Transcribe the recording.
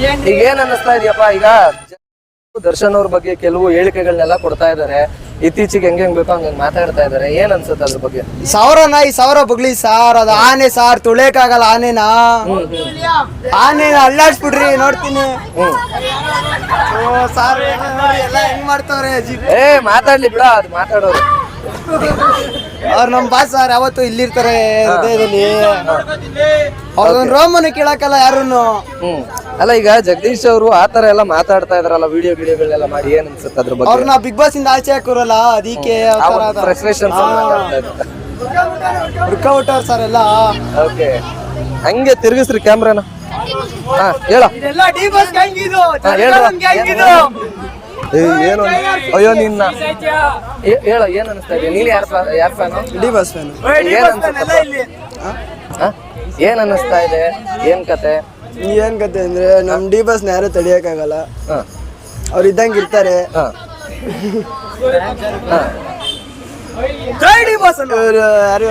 ಈಗ ಏನ್ ಅನ್ನಿಸ್ತಾ ಇದೆಯಪ್ಪ? ಈಗ ದರ್ಶನ್ ಅವ್ರ ಬಗ್ಗೆ ಕೆಲವು ಹೇಳಿಕೆಗಳನ್ನೆಲ್ಲ ಕೊಡ್ತಾ ಇದಾರೆ ಇತ್ತೀಚೆಗೆ ಹೆಂಗ್ ಹೆಂಗ್ ಬೇಕೋ ಹಂಗ ಮಾತಾಡ್ತಾ ಇದಾರೆ ಏನ್ ಅನ್ಸುತ್ತೆ ಅದ್ರ ಬಗ್ಗೆ? ಸಾವಿರ ನಾಯಿ ಸಾವಿರ ಬಗ್ಲಿ ಸಾರ್ ಅದು ಆನೆ ಸಾರ್ ತುಳಿಯಕ್ಕಾಗಲ್ಲ ಆನೆನಾ? ಆನೆ ಅಲ್ಲಾಡ್ಸ್ಬಿಡ್ರಿ ನೋಡ್ತೀನಿ. ಹ್ಮ್. ಓ ಸಾರ್ ಎಲ್ಲ ಹೆಂಗ್ ಮಾಡ್ತಾವ್ರೆ ಏ ಮಾತಾಡ್ಲಿ ಬಿಡ ಅದ್ ಮಾತಾಡೋರು. ಅವ್ರು ನಮ್ಮ ಬಾಸ್ ಸರ್ ಯಾವತ್ತು ಇಲ್ಲಿರ್ತಾರೆ ಹೃದಯದಲ್ಲಿ. ಅವ್ರೊಂದ್ ರೋಮನ ಕೇಳಕ್ಕಲ್ಲ ಯಾರನ್ನು ಅಲ್ಲ ಈಗ ಜಗದೀಶ್ ಅವರು ಆತರ ಎಲ್ಲ ಮಾತಾಡ್ತಾ ಇದ್ರಲ್ಲ ವಿಡಿಯೋ ವಿಡಿಯೋಗಳೆಲ್ಲ ಮಾಡಿ ಏನ್ ಅನ್ಸುತ್ತೆ ಅದ್ರ ಬಗ್ಗೆ? ಅವ್ರನ್ನ ಬಿಗ್ ಬಾಸ್ ಇಂದ ಆಚೆ ಹಾಕೋರಲ್ಲ ಅದಕ್ಕೆ ಫ್ರಸ್ಟ್ರೇಷನ್ ಸರ್ ಎಲ್ಲ. ಓಕೆ ಹಂಗೆ ತಿರ್ಗಿಸ್ರಿ ಕ್ಯಾಮ್ರಾನ ಹಾ ಹೇಳ. ಡಿ ಬಾಸ್ ಗ್ಯಾಂಗ್ ಇದು. ಏನು ಅಯ್ಯೋ ನಿನ್ನ. ಏ- ಹೇಳ ಏನ್ ಅನಿಸ್ತಾ ಇದೆ? ನೀನ್ ಯಾರ ಯಾರ ಫ್ಯಾನ್? D boss fan. ಏನ್ ಅನ್ಸುತ್ತೆ? ಹಾ? ಏನ್ ಅನ್ನಿಸ್ತಾ ಇದೆ? ಏನ್ ಕತೆ? ಏನ್ ಕತೆ ಅಂದ್ರೆ ನಮ್ ಡಿ ಬಸ್ನ ಯಾರು ತಡಿಯಕ್ಕಾಗಲ್ಲ. ಹಾ ಅವ್ರು ಇದ್ದಂಗೆ ಇರ್ತಾರೆ. ಹಾ ಹಾ ಬಸ್ ಯಾರು